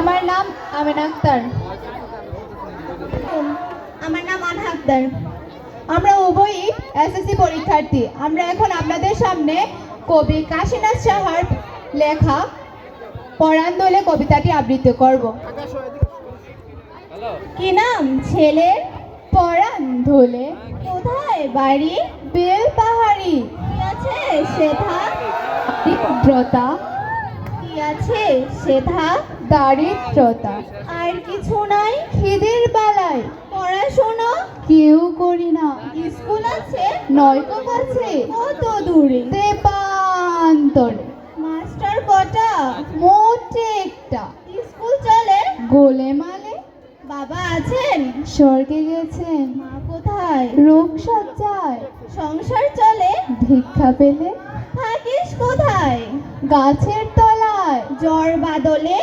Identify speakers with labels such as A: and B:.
A: আমার নাম আমিনা আক্তার।
B: আমার নাম আনহা আক্তার।
A: আমরা উভয়ই এসএসসি পরীক্ষার্থী। আমরা এখন আপনাদের সামনে কবি কাশীনাথ সাহার লেখা পরাণ দোলে কবিতাটি আবৃত্তি করব।
B: কি নাম? ছেলের
A: পরাণ ধোলে
B: কোথায় বাড়ি?
A: বেল পাহাড়ি
B: আছে? সেথা। কি আছে সেথা
A: দারিদ্রতা।
B: আর কিছু নাই?
A: খিদের বেলায়
B: পড়াশোনা
A: কেউ করি না।
B: স্কুল আছে?
A: নয়কো কাছে
B: কত দূরে?
A: দেবান্তরে।
B: মাস্টার কটা?
A: মোটে একটা।
B: স্কুল চলে?
A: গোলে মালে
B: বাবা আছেন?
A: স্বর্গে গেছেন।
B: মা কোথায়?
A: রোগ সজ্জায়
B: সংসার চলে?
A: ভিক্ষা পেলে।
B: থাকিস কোথায়?
A: গাছের তলায়
B: জ্বর বাদলে